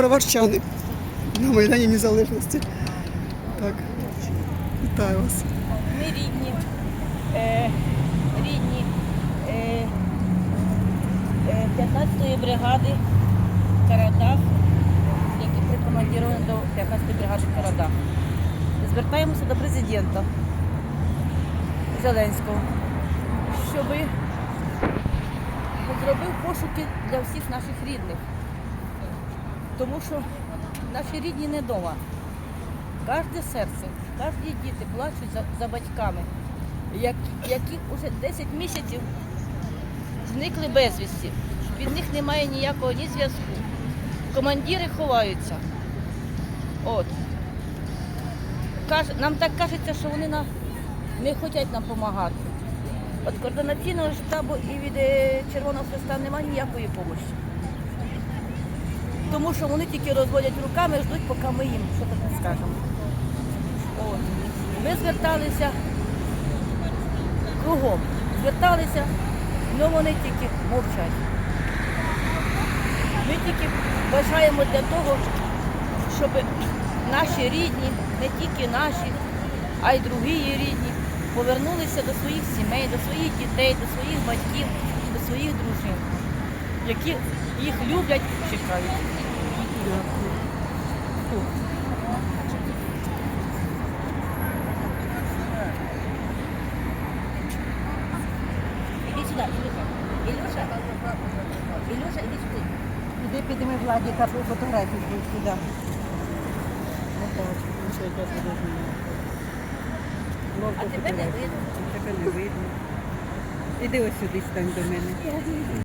броварчани на Майдані Незалежності. Так, вітаю вас. Ми рідні, е, рідні е, е, 15-ї бригади Карадах, які прикомандіровані до 15-ї бригади Карадах. Звертаємося до президента Зеленського, щоб зробив пошуки для всіх наших рідних. Тому що наші рідні не вдома. Кожне серце, кожні діти плачуть за, за батьками, як, які вже 10 місяців зникли безвісті. Від них немає ніякого ні зв'язку. Командири ховаються. От. Нам так кажеться, що вони нам не хочуть нам допомагати. Від координаційного штабу і від е, Червоного Хреста немає ніякої допомоги. Тому що вони тільки розводять руками, ждуть, поки ми їм щось скажемо. От. Ми зверталися кругом. Зверталися, але вони тільки мовчать. Ми тільки бажаємо для того, щоб наші рідні, не тільки наші, а й другі рідні, повернулися до своїх сімей, до своїх дітей, до своїх батьків до своїх дружин, які їх люблять чекають. Іди сюди, Ілюша. Ілюша. Ілюша, іди сюди. Іди підійми владі капу фотографію сюди. А тебе не видно. Тебе не видно. Іди ось сюди стань до мене.